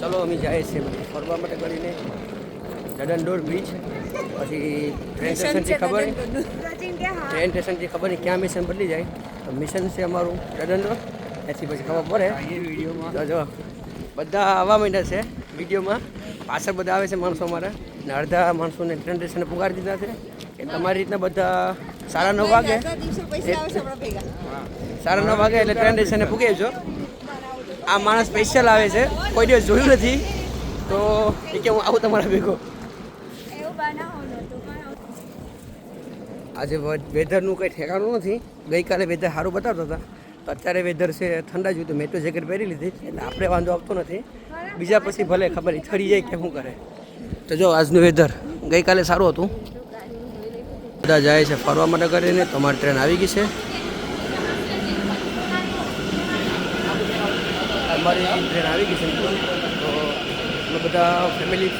ચલો અમે જાય છે ફરવા માટે કરીને. ડડનડોર બીચ પછી ટ્રેન સ્ટેશનથી ખબર ટ્રેન સ્ટેશનથી ખબર નહીં ક્યાં મિશન બદલી જાય. તો મિશન છે અમારું ડડનડોર એથી પછી ખબર પડે. જો બધા આવવા માંડ્યા છે વિડીયોમાં. પાછળ બધા આવે છે માણસો અમારા. ને અડધા માણસોને ટ્રેન સ્ટેશને પુગાડી દીધા છે. કે તમારી રીતના બધા સાડા નવ વાગે સાડા નવ વાગે એટલે ટ્રેન સ્ટેશને પૂગે છો આ માણસ સ્પેશિયલ આવે છે. કોઈ દિવસ જોયું નથી. તો એ કે હું આવું તમારા ભેગો. આજે વેધરનું કંઈ ઠેકાણું નથી. ગઈકાલે વેધર સારું બતાવતા હતા. તો અત્યારે વેધર છે ઠંડા જેવું તો મેં તો જેકેટ પહેરી લીધી. એટલે આપણે વાંધો આવતો નથી. બીજા પછી ભલે ખબર ઠરી જાય કે શું કરે. તો જો આજનું વેધર ગઈકાલે સારું હતું. બધા જાય છે ફરવા માટે કરીને. તમારી ટ્રેન આવી ગઈ છે. અમારી ટ્રેન આવી ગઈ છે. તો અમે બધા ફેમિલી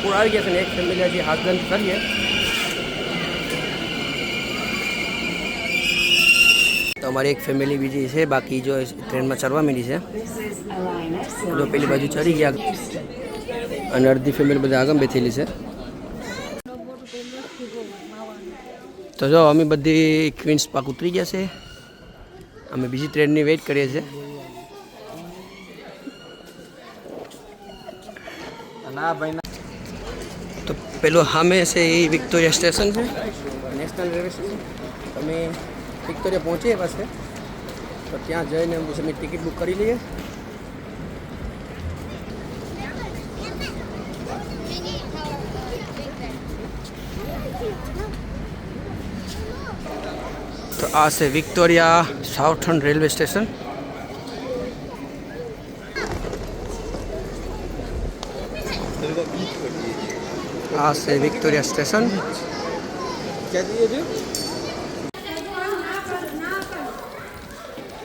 પૂર આવી ગયા છે ને, એક ફેમિલી હજી હાથગંજ કરીએ. તો અમારી એક ફેમિલી બીજી છે, બાકી જો ટ્રેનમાં ચડવા માંડી છે. જો પેલી બાજુ ચડી ગયા અને અડધી ફેમિલી બધા આગળ બેઠેલી છે. તો જો અમે બધી ક્વીન્સ પાક ઉતરી ગયા છે. અમે બીજી ટ્રેનની વેઇટ કરીએ છીએ. તો પેલું સામે છે એ વિક્ટોરિયા સ્ટેશન છે. National railway station. તમે વિક્ટોરિયા પહોંચીએ પાસે તો ત્યાં જઈને અમે ટિકિટ બુક કરી લઈએ. તો આ છે વિક્ટોરિયા સાઉથર્ન રેલવે સ્ટેશન. આ છે વિક્ટોરિયા સ્ટેશન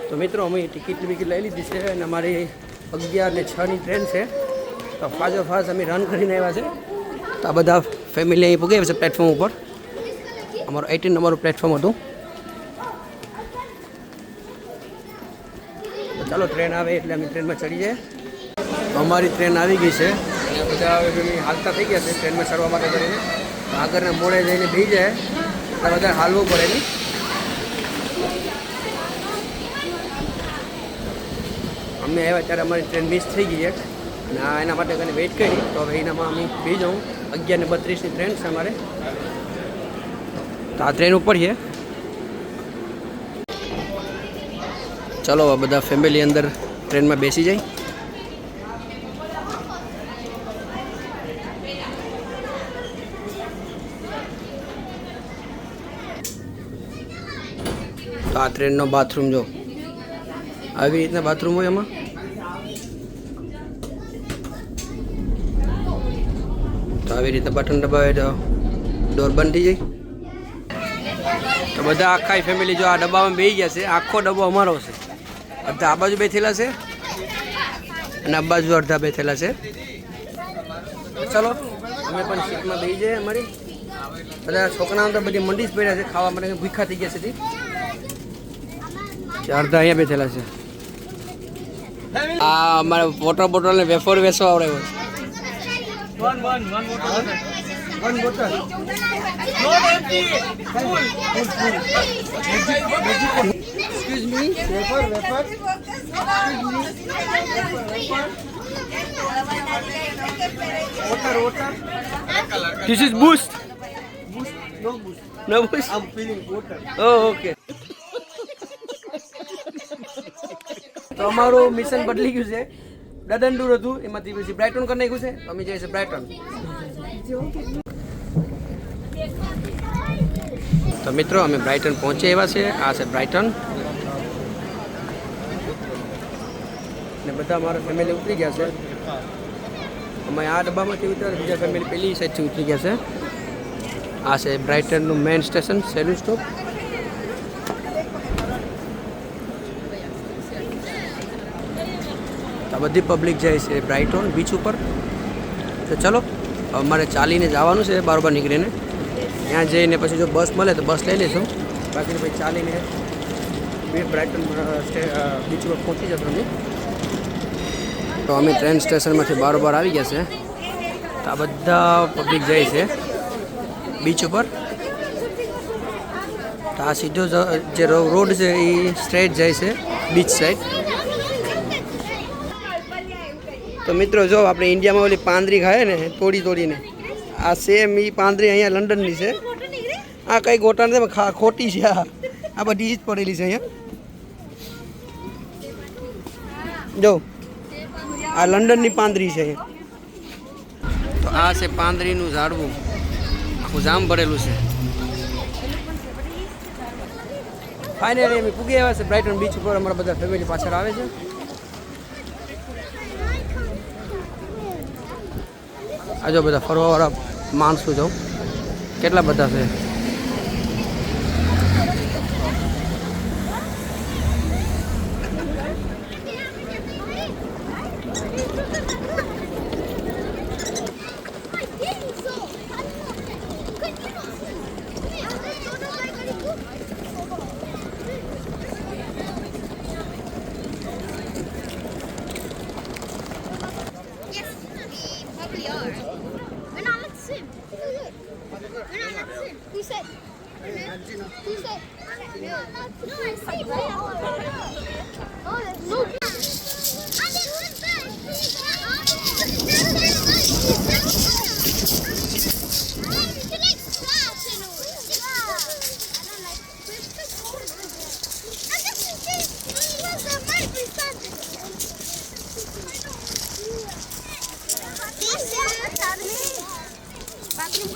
તો મિત્રો, અમે ટિકિટ બિકિટ લઈ લીધી છે અને અમારી અગિયાર ને છની ટ્રેન છે. તો ફાજો ફાસ અમે રન કરીને આવ્યા છે. તો આ બધા ફેમિલી અહીં પૂગે છે પ્લેટફોર્મ ઉપર. અમારું એટીન નંબરનું પ્લેટફોર્મ હતું. ચાલો ટ્રેન આવે એટલે અમે ટ્રેનમાં ચડી જાય અમારી ટ્રેન આવી ગઈ છે. બધા હાલતા થઈ ગયા છે, ટ્રેનમાં ચડવા માટે કરીને. આગળના મોડે જઈને બી જાય. એટલે બધા હાલવું પડે નહીં. અમે આવ્યા ત્યારે અમારી ટ્રેન મિસ થઈ ગઈ એક અને આ એના માટે કરીને વેઇટ કરી. તો હવે એનામાં અમે બી જાઉં. અગિયાર ને બત્રીસની ટ્રેન છે અમારે. તો આ ટ્રેન ઉપર છે. ચલો બધા ફેમિલી અંદર ટ્રેનમાં બેસી જાય. આ ટ્રેનનો બાથરૂમ જો. આવી રીતના બાથરૂમ હોય એમાં? તો આવી રીતના બટન દબાવે તો ડોર બંધ થઈ જાય? તો બધા આખા ફેમિલી જો આ ડબ્બામાં બેસી ગયા છે. આખો ડબ્બો અમારો છે. અડધા આ બાજુ બેઠેલા છે અને આ બાજુ અડધા બેઠેલા છે. ચલો, અમે પણ સીટમાં બેસી જઈએ અમારી. બધા છોકરાઓ તો બધી મંડી જ પડ્યા છે. ખાવા માટે ભૂખા થઈ ગયા છે. અડધા અહીંયા બેઠેલા છે. આ અમારે વોટર બોટલ ને વેફર વેચવા આવડે નો બૂસ્ટ આમ ફીલિંગ વોટર ઓકે તો અમારું મિશન બદલી ગયું છે. ડડનડુર હતું, એમાંથી પછી બ્રાઇટન કરી નાખ્યું છે. અમે જઈએ છીએ બ્રાઇટન તો મિત્રો, અમે બ્રાઇટન પહોંચે એવા છે આ છે બ્રાઇટન ને બધા અમારા ફેમિલી ઉતરી ગયા છે. અમે આ ડબ્બામાંથી ઉતર્યા, બીજા ફેમિલી પેલી સાઈડથી ઉતરી ગયા છે. આ છે બ્રાઇટનનું મેઇન સ્ટેશન સેલ્યુ સ્ટોપ તો આ બધી પબ્લિક જાય છે બ્રાઇટોન બીચ ઉપર. તો ચલો, અમારે ચાલીને જવાનું છે, બારોબાર નીકળીને. ત્યાં જઈને પછી જો બસ મળે તો બસ લઈ લઈશું. બાકી પછી ચાલીને બ્રાઇટન બીચ ઉપર પહોંચી જશો અમે. તો અમે ટ્રેન સ્ટેશનમાંથી બારોબાર આવી ગયા છે. તો આ બધા પબ્લિક જાય છે બીચ ઉપર. તો આ સીધો જે રોડ છે, એ સ્ટ્રેટ જાય છે બીચ સાઈડ તો મિત્રો, જો આપણે ઇન્ડિયામાં ઓલી પાંદરી ખાય ને, તોડી તોડીને. આ સેમ એ પાંદરી અહીંયા લંડનની છે. આ કંઈ ગોટા નથી ખોટી છે. આ આ બધી જ પડેલી છે અહીંયા. જો, આ લંડનની પાંદરી છે તો આ છે પાંદરીનું ઝાડવું. આખું જામ ભરેલું છે. ફાઇનલી અમે પૂગી આવ્યા છે બ્રાઇટન બીચ ઉપર. અમારા બધા ફેમિલી પાછળ આવે છે. આ જો બધા ફરવાવાળા માણસો જાઉં કેટલા બધા છે?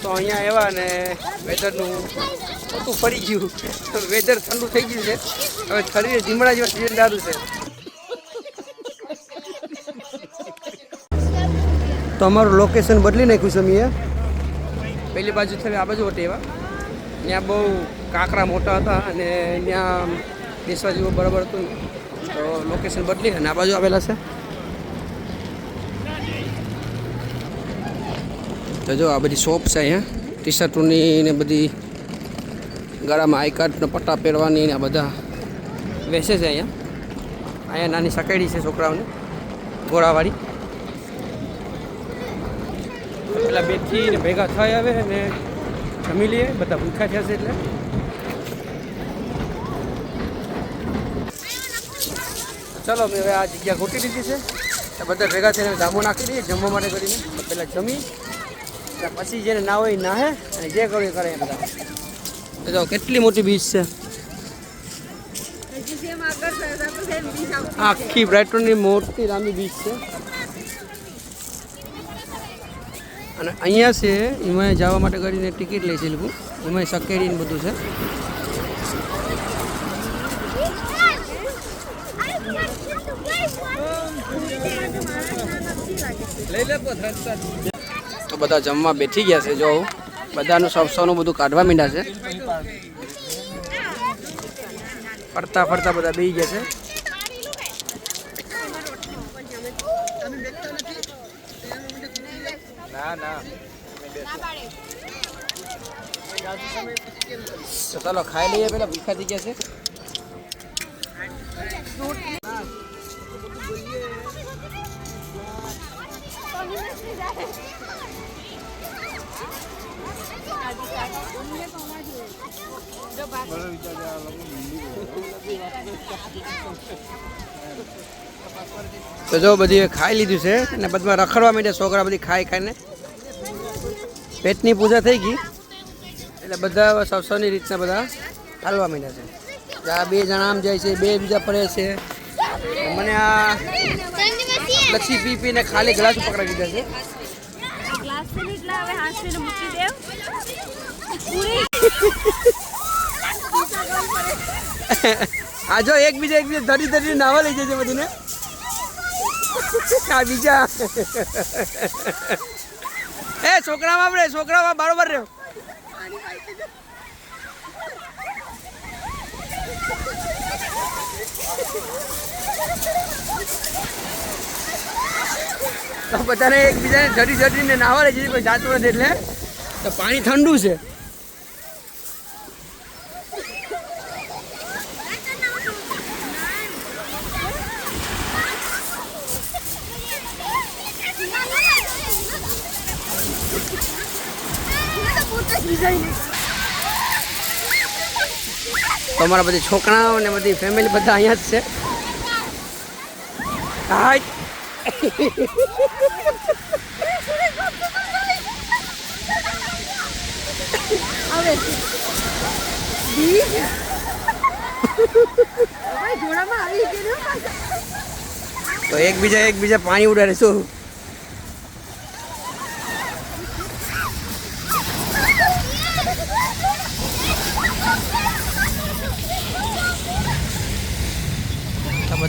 તો અહીંયા આવ્યા ને વેધરનું બધું ફરી ગયું. વેધર ઠંડુ થઈ ગયું છે. હવે શરીરે ધીમડા જેવા સીઝન દારૂ છે. તો અમારું લોકેશન બદલી નાખ્યું છે મેં પહેલી બાજુ થઈ આ બાજુ હતી એવા ત્યાં બહુ કાંકરા મોટા હતા અને ત્યાં બેસવા જેવું બરાબર હતું. તો લોકેશન બદલી અને આ બાજુ આવેલા છે. તો જો આ બધી શોપ છે અહીંયા. ટી શર્ટોની ને બધી ગળામાં આઈ કાર્ડના પટ્ટા પહેરવાની ને આ બધા વેસે છે અહીંયા. અહીંયા નાની સકેડી છે છોકરાઓને, ઘોડાવાળી. પેલા બેઠી ને ભેગા થઈ આવે ને જમી લઈએ, બધા ભૂખ્યા થયા છે એટલે. ચલો, મેં હવે આ જગ્યા ગોતી લીધી છે. બધા ભેગા થઈને ધાબો નાખી દઈએ, જમવા માટે કરીને. પહેલાં જમી પછી જેને ના હોય નાહે અને જે કરવું કરે એ બધા તો જો કેટલી મોટી બીચ છે? આખી બ્રાઇટનની મોટી લાંબી બીચ છે. અને અહીંયા છે એમાં જવા માટે કરીને ટિકિટ લે છે લોકો. એમાં સકેડી ને બધું છે. બધા જમવા બેઠી ગયા છે, જો. બધાનું સવસાનું બધું કાઢવા માંડ્યા છે. ફરતા ફરતા બધા બેસી ગયા છે. ચાલો ખાઈ લઈએ, પેલા ભૂખા થઈ ગયા છે. તો જો બધી ખાઈ લીધું છે અને બધમાં રખડવા માંડ્યા છોકરા બધી ખાઈ ખાઈને. પેટની પૂજા થઈ ગઈ. એટલે બધા સવસવની રીતના બધા હાલવા માંડ્યા છે. આ બે જણા આમ જાય છે, બે બીજા પડે છે. મને આ લચ્છી પી પીને ખાલી ગ્લાસ પકડાવી દીધા છે. ગ્લાસથી નીકળા હવે હાથ મૂકી દેવ. પૂરી આ જો એકબીજા એકબીજા ધરી ધરી નાવા લઈ જાય બધીને. આ બીજા. એ છોકરામાં આપણે છોકરામાં બરોબર રહ્યો. તો બધાને એકબીજાને જડી જડીને નાવા જઈએ પણ જાતું નથી એટલે? તો પાણી ઠંડુ છે. તમારા બધી છોકરાઓ ને બધી ફેમિલી બધા અહીંયા જ છે. હા જોડામાં આવી ગયું તો એકબીજા એકબીજા પાણી ઉડાડે શું?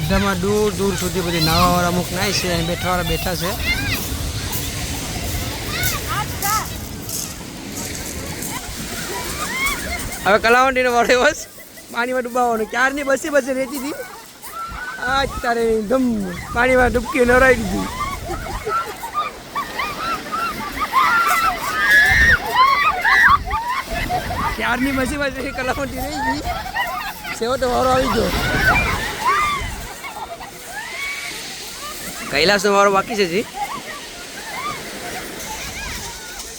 બધામાં દૂર દૂર સુધી બધી નાવાવાળા અમુક નાય છે અને બેઠાવાળા બેઠા છે. હવે કલાવંડીનો વાળો બસ પાણીમાં ડૂબાવવાનું. ક્યારની બસી બસી રહેતી હતી? આ તારે ધમ પાણીમાં ડૂબકી લડાઈ દીધી. ક્યારની બસી બસી કલાવંડી રહી ગઈ? તો વારો આવી ગયો. કૈલાસનો વારો બાકી છે જી.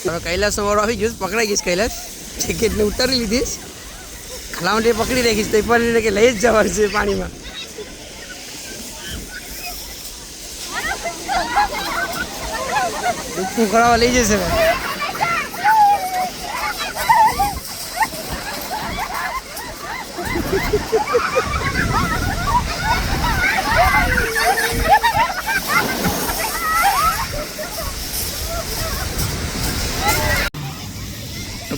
હવે કૈલાસનો વારો આવી ગયો પકડાઈ ગઈશ કૈલાસ. ટિકિટને ઉતારી લીધીશ ખલાવટી પકડી રાખીશ તો પણ કે લઈ જ જવાનું છે પાણીમાં. ડૂબકું કરાવવા લઈ જશે હવે.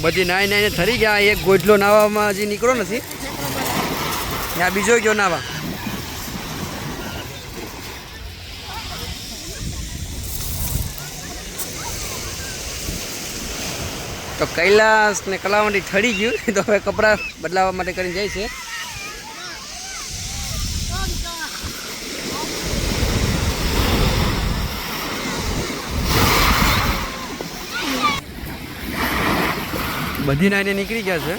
બધી નાઈ નાઈને થરી ગયા. એક ગોજલો નાવામાં હજી નીકળો નથી. ત્યાં બીજો ગયો નાવા. તો કૈલાસ ને કલાવંડી ઠરી ગયું. તો હવે કપડાં બદલાવા માટે કરીને જાય છે. બધી નાઈને નીકળી ગયા છે.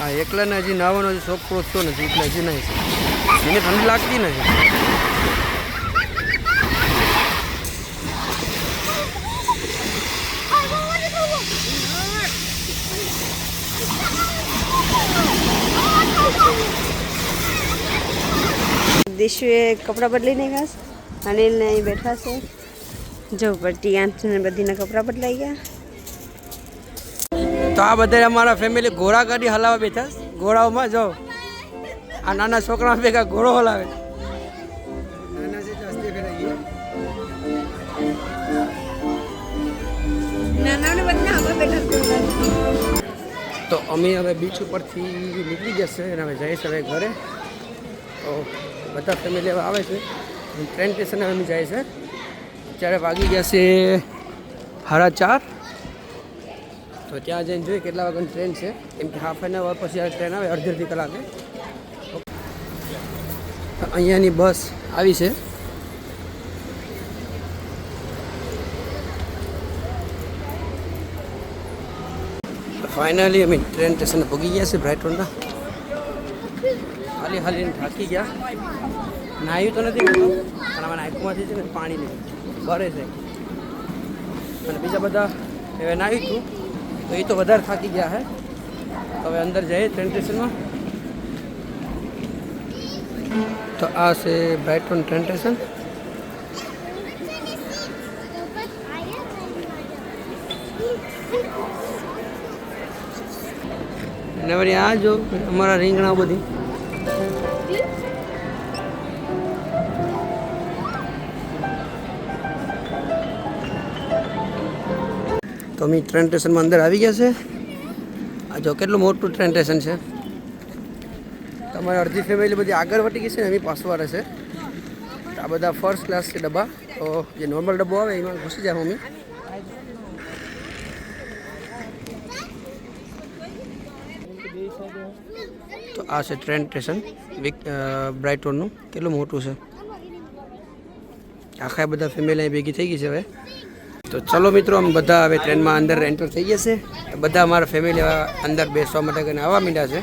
આ એકલાને હજી નાવાનો હજી શોખ પૂરો નથી, એટલે હજી નહીં. છે એને ઠંડી લાગતી નથી. દિશુએ કપડાં બદલીને ગયા છે. અનિલ ને અહીં બેઠા છે. જો પડતી આંખ બધીના કપડાં બદલાઈ ગયા. તો આ બધા અમારા ફેમિલી ઘોડા ગાડી હલાવવા બેઠા ઘોડાઓમાં જો આ નાના છોકરા ભેગા ઘોડો હલાવે. તો અમે હવે બીચ ઉપરથી નીકળી જશે અને હવે જઈશ હવે ઘરે. તો બધા ફેમિલી હવે આવે છે. ટ્રેન સ્ટેશન અમે જાય છે અત્યારે વાગી ગયા છે સાડા ચાર. તો ત્યાં જઈને જોઈએ કેટલા વાગ્યાની ટ્રેન છે. કેમ કે હાફ એન અવર પછી આ ટ્રેન આવે અડધી અડધી કલાકે. અહીંયાની બસ આવી છે. ફાઇનલી અમે ટ્રેન સ્ટેશન પહોંચી ગયા છે બ્રાઇટોનના. હાલી હાલીને થાકી ગયા. નાહ્યું તો નથી પણ અમારા આંખમાંથી છે ને પાણી નહીં ભરે છે. અને બીજા બધા એ નાહ્યું હતું તો એ તો વધારે થાકી ગયા હે. હવે અંદર જઈએ ટ્રેન સ્ટેશનમાં તો આ છે બ્રાઇટોન ટ્રેન સ્ટેશન અને વળી આ જો, અમારા રીંગણા બધી. તો અમે ટ્રેન સ્ટેશનમાં અંદર આવી ગયા છે. આ જો કેટલું મોટું ટ્રેન સ્ટેશન છે. તમારી અડધી ફેમિલી બધી આગળ વટી ગઈ છે ને એમની પાછવાડે છે. આ બધા ફર્સ્ટ ક્લાસ છે ડબ્બા. તો જે નોર્મલ ડબ્બો આવે એમાં ઘૂસી જાય મમ્મી તો આ છે ટ્રેન સ્ટેશન વિક બ્રાઇટોનનું કેટલું મોટું છે. આખા બધા ફેમિલી અહીં ભેગી થઈ ગઈ છે હવે. તો ચલો મિત્રો અમે બધા હવે ટ્રેનમાં અંદર એન્ટર થઈ જશે. બધા અમારા ફેમિલી અંદર બેસવા માટે કરીને આવવા માંડ્યા છે.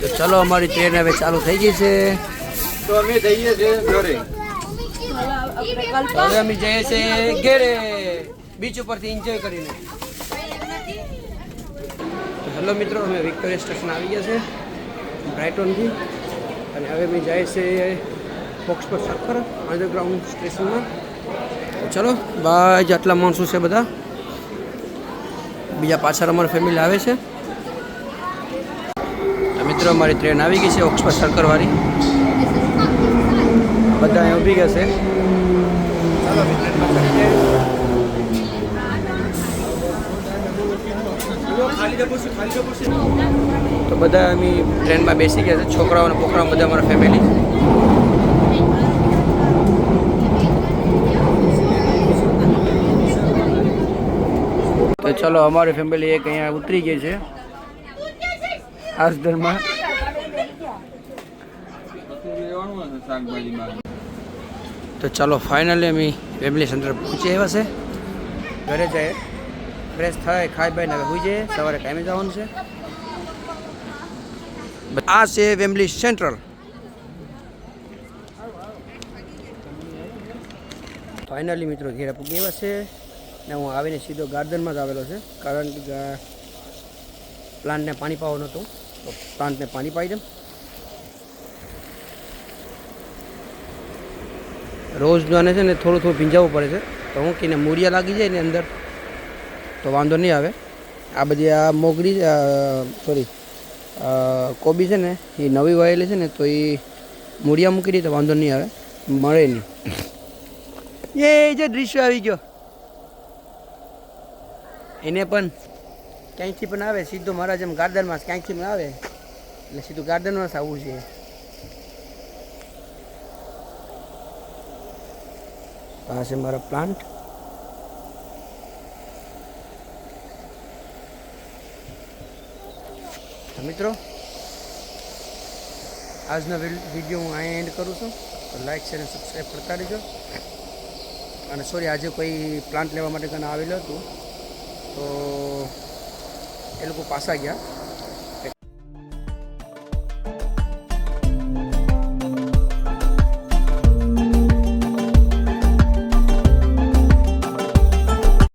તો ચલો, અમારી ટ્રેન હવે ચાલુ થઈ ગઈ છે. તો અમે જઈએ છીએ ઘરે. હવે અમે જઈએ છીએ ઘેરે, બીચ ઉપરથી એન્જોય કરીને. હેલો મિત્રો, અમે વિક્ટોરિયા સ્ટેશન આવી ગયા છે બ્રાઇટોનથી અને હવે અમે જાય છે ફોક્સ પર સર્કર અંડરગ્રાઉન્ડ સ્ટેશનમાં ચલો, બાય આટલા માણસો છે બધા. બીજા પાછળ અમારી ફેમિલી આવે છે. મિત્રો, અમારી ટ્રેન આવી ગઈ છે ઓક્સફર્ડ સર્કર વાળી. બધા અહીં ઊભી ગયા છે. તો બધા અમે ટ્રેનમાં બેસી ગયા છે. છોકરાઓ અને પોખરાઓ બધા અમારા ફેમિલી તો ચલો, અમારી ફેમિલી એક અહીંયા ઉતરી ગઈ છે. આસદરમાં તો ચાલો ફાઇનલી અમે ફેમિલી સેન્ટર પહોંચી આવ્યા છે. ઘરે જઈએ. ફ્રેશ થાય ખાઈ બાઈને હવે હોઈ જઈએ. સવારે ટાઈમે જવાનું છે. આ છે ફેમિલી સેન્ટ્રલ ફાઇનલી મિત્રો ઘેર પૂગી આવ્યા છે. ને હું આવીને સીધો ગાર્ડનમાં જ આવેલો છે. કારણ કે પ્લાન્ટને પાણી પાવાનું હતું. તો પ્લાન્ટને પાણી પાઈ દઉં. રોજ આને છે ને થોડું થોડું ભીંજાવવું પડે છે. તો હું કીને મૂળિયા લાગી જાય ને અંદર, તો વાંધો નહીં આવે. આ બધી આ મોગરી સોરી કોબી છે ને, એ નવી વાયેલી છે ને, તો એ મૂળિયા મૂકી દે તો વાંધો નહીં આવે. મળે નહીં. એ જે દૃશ્ય આવી ગયો. એને પણ ક્યાંયથી પણ આવે, સીધો મારા જેમ ગાર્ડનમાં ક્યાંયથી પણ આવે. એટલે સીધું ગાર્ડનમાં આવવું છે. છે મારો પ્લાન્ટ મિત્રો, આજનો વીડિયો હું અહીંયા એન્ડ કરું છું. તો લાઈક શેર અને સબસ્ક્રાઈબ કરતા રહેજો. અને સોરી આજે કોઈ પ્લાન્ટ લેવા માટે કને આવેલું હતું. તો એ લોકો પાછા ગયા.